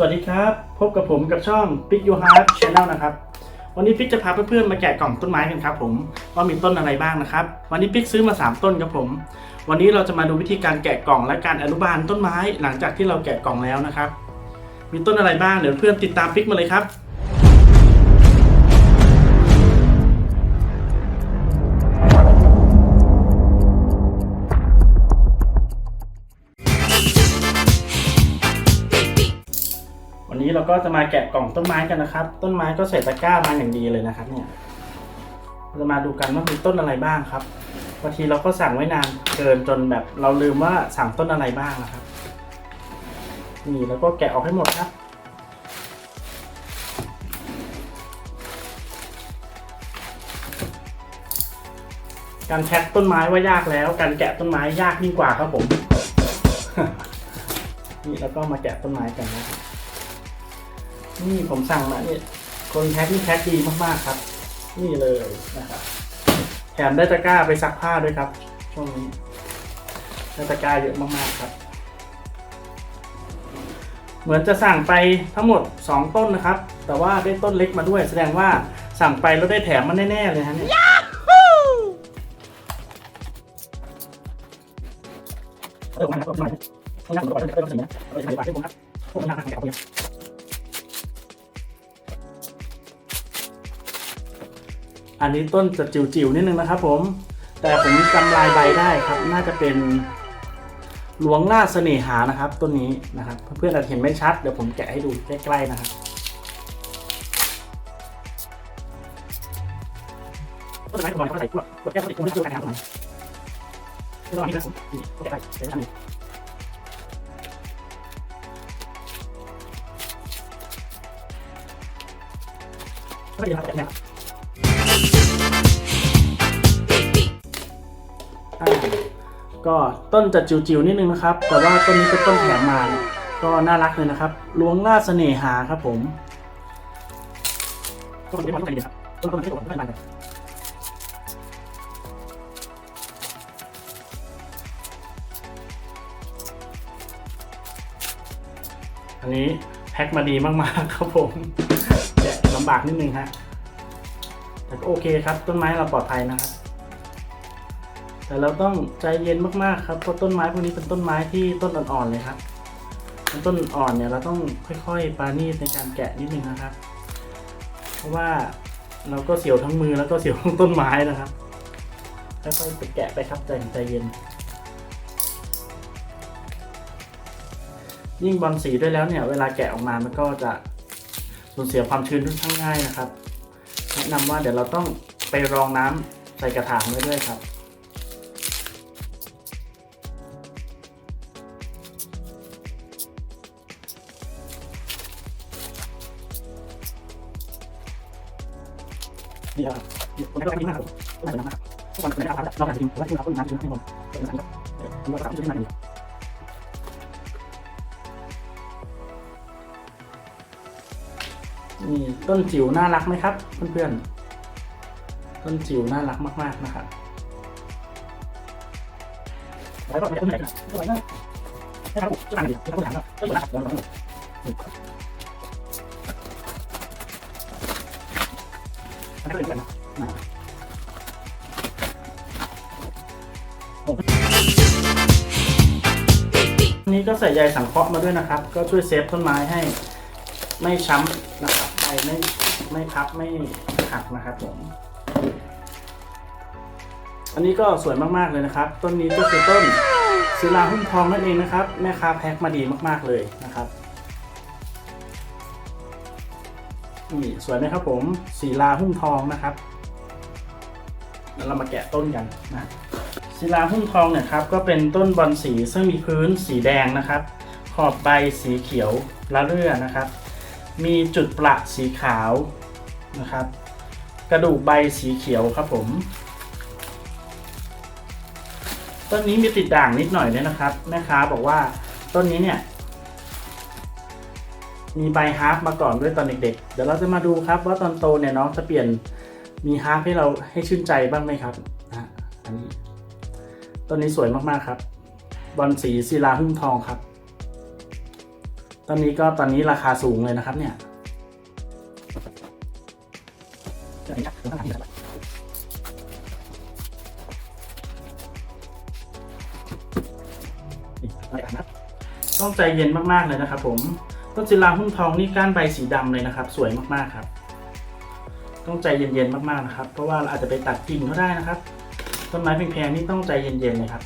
สวัสดีครับ พบกับผมกับช่อง Pick Your Heart Channel นะครับ วันนี้พิกจะพาเพื่อนๆมาแกะกล่องต้นไม้กันครับผมว่ามีต้นอะไรบ้างนะครับ วันนี้พิกซื้อมา 3 ต้นครับผม วันนี้เราจะมาดูวิธีการแกะกล่องและการอนุบาลต้นไม้หลังจากที่เราแกะกล่องแล้วนะครับ มีต้นอะไรบ้างเดี๋ยวเพื่อนติดตามพิกมาเลยครับ วันนี้เราก็จะมาแกะกล่องต้นไม้กันนะครับ ต้นไม้ก็ใส่ตะกร้ามาอย่างดีเลยนะครับ เนี่ยเรามาดูกันว่ามีต้นอะไรบ้างครับบางทีเราก็สั่งไว้นานเกินจนแบบเราลืมว่าสั่งต้นอะไรบ้างนะครับ นี่แล้วก็แกะออกให้หมดครับการแพ็คต้นไม้ว่ายากแล้ว การแกะต้นไม้ยากยิ่งกว่าครับผม นี่แล้วก็มาแกะต้นไม้กันนะครับ นี่ผมสั่งมาเนี่ยคนแพ็คนี่แพ็คดีมากๆครับ นี่เลยนะครับแถมได้ตะกร้าไปซักผ้าด้วยครับ ช่วงนี้ได้ตะกร้าเยอะมากๆครับ เหมือนจะสั่งไปทั้งหมด 2 ต้นนะครับ แต่ว่าได้ต้นเล็กมาด้วย แสดงว่าสั่งไปแล้วได้แถมมาแน่ๆเลยฮะเนี่ยเออมาแล้วมาเล้วต้องนั่งก่อนต้องอะไงก่อนต้องนั่งก่อนต้องนั่งก่อน อันนี้ต้นจะจิ๋วๆนิดนึงนะครับผม แต่ผมจำลายใบได้ครับ น่าจะเป็นหลวงล่าเสน่หานะครับต้นนี้นะครับ เพื่อนๆอาจจะเห็นไม่ชัด เดี๋ยวผมแกะให้ดูใกล้ๆนะครับต้นไม้ก่อนเขาใส่พวกกดแก้วพลาสติกพวกนี้คือการทำต้นไม้ที่เรามีกระสุนนี่แกะไปเดี๋ยวจะทำนี่ก็ดีนะครับแกะเนี่ยอ่า ก็ต้นจะจิ๋วๆนิดนึงนะครับ แต่ว่าต้นนี้เป็นต้นแถมมาก็น่ารักเลยนะครับหลวงล่าเสน่หาครับผมก็เป็นต้นที่ดีครับต้นต้นที่ผมไม่ได้มาเลยอันนี้แพ็คมาดีมากๆครับผมแกะลำบากนิดนึงฮะแต่ก็โอเคครับ ต้นไม้เราปลอดภัยนะครับ แต่เราต้องใจเย็นมากๆครับเพราะต้นไม้พวกนี้เป็นต้นไม้ที่ต้นอ่อนๆเลยครับต้นอ่อนเนี่ยเราต้องค่อยๆปาณีในการแกะนิดนึงนะครับ เพราะว่าเราก็เสียวทั้งมือแล้วก็เสียวทั้งต้นไม้นะครับค่อยๆไปแกะไปครับใจใจเย็น ยิ่งบอลสีด้วยแล้วเนี่ย เวลาแกะออกมามันก็จะสูญเสียความชื้นค่อนข้างง่ายนะครับแนะนำว่าเดี๋ยวเราต้องไปรองน้ำใส่กระถางไว้ด้วยครับ นี่ครับผมก็ทำดีมากครับต้องใส่น้ำนะครับทุกวันเป็นน้ำครับนอกจากจะกินผมว่าที่เราต้องน้ำชื้นให้ผมเป็นน้ำครับผมว่าน้ำชื้นให้มันดีนี่ต้นจิ๋วน่ารักไหมครับ เพื่อนๆ ต้นจิ๋วน่ารักมาก ๆ นะครับแล้วก็ต้นไหนนะต้นไหนนะใช่ครับต้นไหนดีต้นไหนครับต้นไหนครับต้น ไหนอันนี้เป็นนะนี่ก็ใส่ใยสังเคราะห์มาด้วยนะครับ ก็ช่วยเซฟต้นไม้ให้ไม่ช้ำนะครับใบไม่ไม่พับไม่หักนะครับผม อันนี้ก็สวยมากๆเลยนะครับ ต้นนี้ก็คือต้นศิลาหุ้มทองนั่นเองนะครับ แม่ค้าแพ็คมาดีมากๆเลยนะครับ นี่สวยไหมครับผมศิลาหุ้มทองนะครับแล้วเรามาแกะต้นกันนะศิลาหุ้มทองเนี่ยครับก็เป็นต้นบอนสีซึ่งมีพื้นสีแดงนะครับ ขอบใบสีเขียวละเรื่อนะครับ มีจุดประสีขาวนะครับ กระดูกใบสีเขียวครับผมต้นนี้มีติดด่างนิดหน่อยเลยนะครับแม่ค้าบอกว่าต้นนี้เนี่ย มีใบฮาร์ฟมาก่อนด้วยตอนเด็กๆ เดี๋ยวเราจะมาดูครับว่าตอนโตเนี่ยน้องจะเปลี่ยนมีฮาร์ฟให้เราให้ชื่นใจบ้างไหมครับนะอันนี้ต้นนี้สวยมากๆครับบอลสีศิลาหุ้มทองครับต้นนี้ก็ตอนนี้ราคาสูงเลยนะครับเนี่ยต้องใจเย็นมากๆเลยนะครับผม ต้นศิลาหุ้มทองนี่ก้านใบสีดำเลยนะครับ สวยมากๆครับ ต้องใจเย็นๆมากๆนะครับ เพราะว่าเราอาจจะไปตัดกิ่งก็ได้นะครับ ต้นไม้แพงๆนี่ต้องใจเย็นๆนะครับ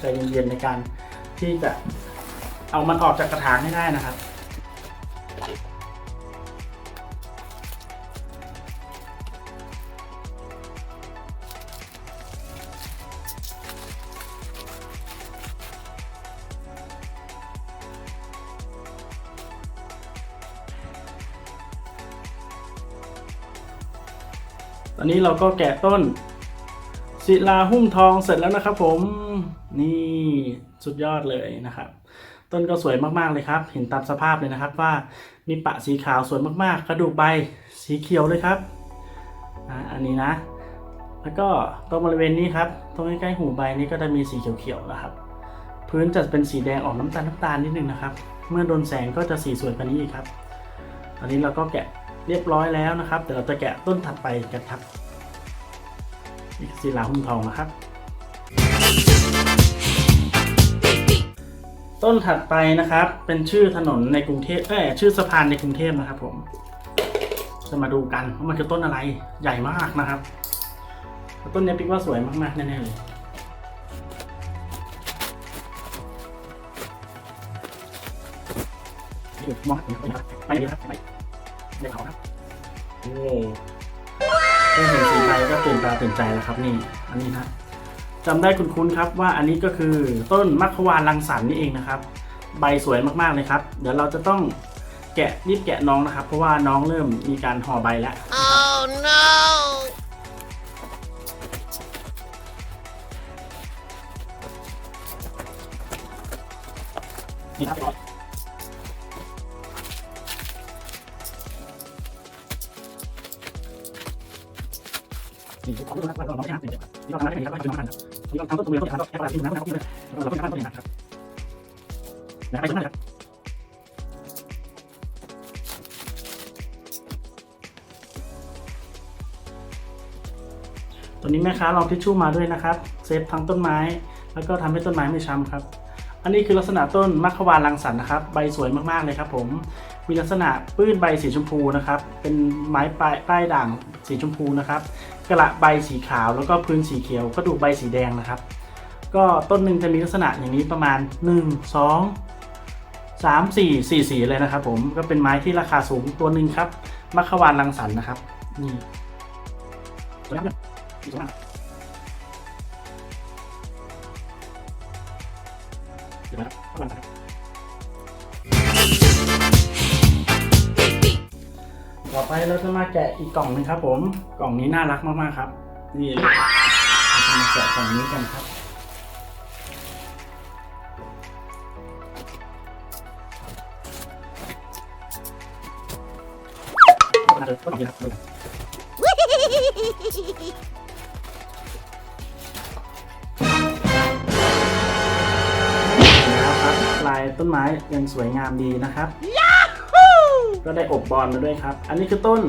ใจเย็นๆในการที่จะเอามันออกจากกระถางให้ได้นะครับ ตอนนี้เราก็แกะต้นศิลาหุ้มทองเสร็จแล้วนะครับผมนี่สุดยอดเลยนะครับ ต้นก็สวยมากๆเลยครับ เห็นตามสภาพเลยนะครับว่ามีปะสีขาวสวยมากๆ กระดูกใบสีเขียวเลยครับอันนี้นะ แล้วก็ตรงบริเวณนี้ครับ ตรงใกล้ๆหูใบนี้ก็จะมีสีเขียวๆนะครับ พื้นจะเป็นสีแดงออกน้ำตาลน้ำตาลนิดนึงนะครับ เมื่อโดนแสงก็จะสีสวยกว่านี้อีกครับ ตอนนี้เราก็แกะ เรียบร้อยแล้วนะครับ เดี๋ยวเราจะแกะต้นถัดไปกันครับนี่คือศิลาหุ้มทองนะครับ ต้นถัดไปนะครับ เป็นชื่อถนนในกรุงเทพเอ้ชื่อสะพานในกรุงเทพนะครับ ผม จะมาดูกันว่ามันคือต้นอะไรใหญ่มากนะครับต้นนี้ปิ๊กว่าสวยมากๆแน่ๆเลยมองไปครับไปดีครับไป เด็กเขาครับโอ้แค่เห็นสีใบก็ตื่นตาตื่นใจแล้วครับนี่ อันนี้นะจำได้คุ้นๆครับว่าอันนี้ก็คือต้นมัคควานรังสรรค์นี่เองนะครับ ใบสวยมากๆเลยครับ เดี๋ยวเราจะต้องแกะรีบแกะน้องนะครับ เพราะว่าน้องเริ่มมีการห่อใบแล้ว Oh no! นี่ครับ นี่คือของที่เราเราไม่ทำสิ่งเดียวที่เราทำได้ไม่ได้ก็คือน้ำมันนี่เราทำต้นตัวเดียวต้องทำแค่ปราณที่น้ำนะครับที่เราต้องทำต้นนี้นะครับนะไปชมนะครับตัวนี้แม่ค้าลองทิชชู่มาด้วยนะครับ เซฟทั้งต้นไม้ แล้วก็ทำให้ต้นไม้ไม่ช้ำครับ อันนี้คือลักษณะต้นมัคควานรังสรรค์นะครับ ใบสวยมากๆเลยครับผมมีลักษณะปื้นใบสีชมพูนะครับ เป็นไม้ปลายป้ายด่างสีชมพูนะครับ กระใบสีขาวแล้วก็พื้นสีเขียวกระดูกใบสีแดงนะครับ ก็ต้นหนึ่งจะมีลักษณะอย่างนี้ประมาณ 1 2 3 4 4สีเลยนะครับ ผมก็เป็นไม้ที่ราคาสูงตัวหนึ่งครับมัคควานรังสรรค์นะครับนี่สวยมากสวยมากเดี๋ยวนะครับ ต่อไปเราจะมาแกะอีกกล่องหนึ่งครับ ผม กล่องนี้น่ารักมากๆครับ นี่เลยเราจะมาแกะกล่องนี้กันครับ แล้วครับลายต้นไม้ยังสวยงามดีนะครับ ก็ได้อบบอลมาด้วยครับ อันนี้คือต้น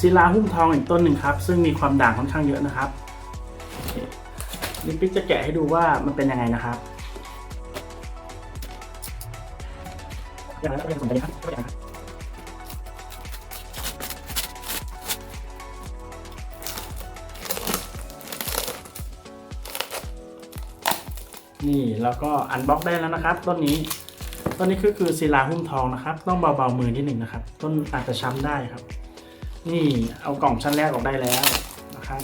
ศิลาหุ้มทองอีกต้นหนึ่งครับ ซึ่งมีความด่างค่อนข้างเยอะนะครับนี่ปิ๊กจะแกะให้ดูว่ามันเป็นยังไงนะครับอย่างไรก็เป็นสนใจครับก็อย่างไรนี่แล้วก็อันบ็อกได้แล้วนะครับ ต้นนี้ ต้นนี้คือคือศิลาหุ้มทองนะครับ ต้องเบาๆมือนิดหนึ่งนะครับ ต้นอาจจะช้ำได้ครับ นี่เอากล่องชั้นแรกออกได้แล้วนะครับ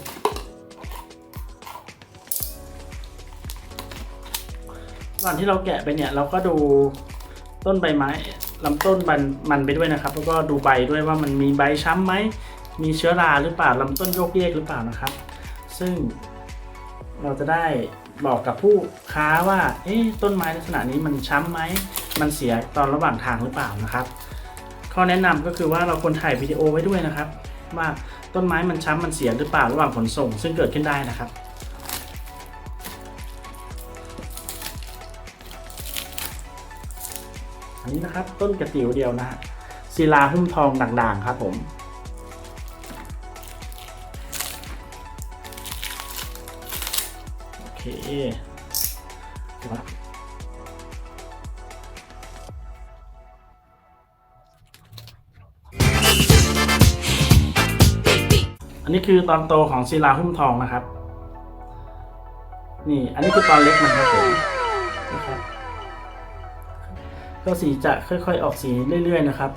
ก่อนที่เราแกะไปเนี่ยเราก็ดูต้นใบไม้ลำต้นมันมันไปด้วยนะครับ แล้วก็ดูใบด้วยว่ามันมีใบช้ำไหมมีเชื้อราหรือเปล่าลำต้นโยกเยกหรือเปล่านะครับ ซึ่งเราจะได้บอกกับผู้ค้าว่า เอ๊ะต้นไม้ลักษณะนี้มันช้ำไหม มันเสียตอนระหว่างทางหรือเปล่านะครับ ข้อแนะนำก็คือว่าเราควรถ่ายวิดีโอไว้ด้วยนะครับ ว่าต้นไม้มันช้ำมันเสียหรือเปล่าระหว่างขนส่ง ซึ่งเกิดขึ้นได้นะครับอันนี้นี้นะครับต้นกระติ๋วเดียวนะฮะศิลาหุ้มทองด่างๆครับผม โอเค อันนี้คือตอนโตของศิลาหุ้มทองนะครับ นี่อันนี้คือตอนเล็กมันครับผมนะครับก็สีจะค่อย ๆ ออกสีเรื่อย ๆ นะครับ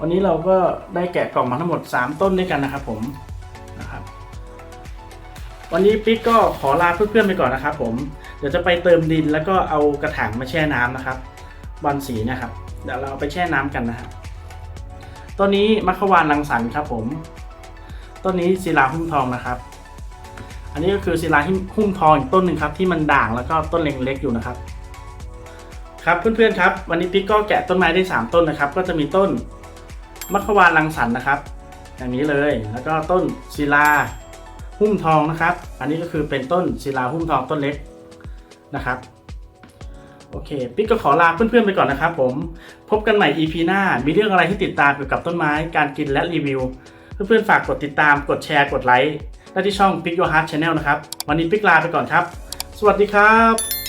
วันนี้เราก็ได้แกะกล่องมาทั้งหมด 3 ต้นด้วยกันนะครับผมนะครับ วันนี้ปิ๊กก็ขอลาเพื่อนๆไปก่อนนะครับ ผม เดี๋ยวจะไปเติมดินแล้วก็เอากระถางมาแช่น้ำนะครับ บอลสีนะครับ เดี๋ยวเราเอาไปแช่น้ำกันนะครับ ต้นนี้มัคควานรังสรรครับผม ต้นนี้ศิลาหุ้มทองนะครับ อันนี้ก็คือศิลาหุ้มทองอีกต้นหนึ่งครับที่มันด่างแล้วก็ต้นเล็กๆอยู่นะครับ ครับเพื่อนๆครับ วันนี้ปิ๊กก็แกะต้นไม้ได้ 3 ต้นนะครับ ก็จะมีต้นมัคควานรังสรรนะครับ อย่างนี้เลยแล้วก็ต้นศิลาหุ้มทองนะครับ อันนี้ก็คือเป็นต้นศิลาหุ้มทองต้นเล็กนะครับ โอเคปิ๊กก็ขอลาเพื่อนๆไปก่อนนะครับผม พบกันใหม่ EP หน้า มีเรื่องอะไรที่ติดตามเกี่ยวกับต้นไม้ การกินและรีวิว เพื่อนๆฝากกดติดตาม กดแชร์ กดไลค์ ได้ที่ช่อง Pick Your Heart Channel นะครับ วันนี้ปิ๊กลาไปก่อนครับ สวัสดีครับ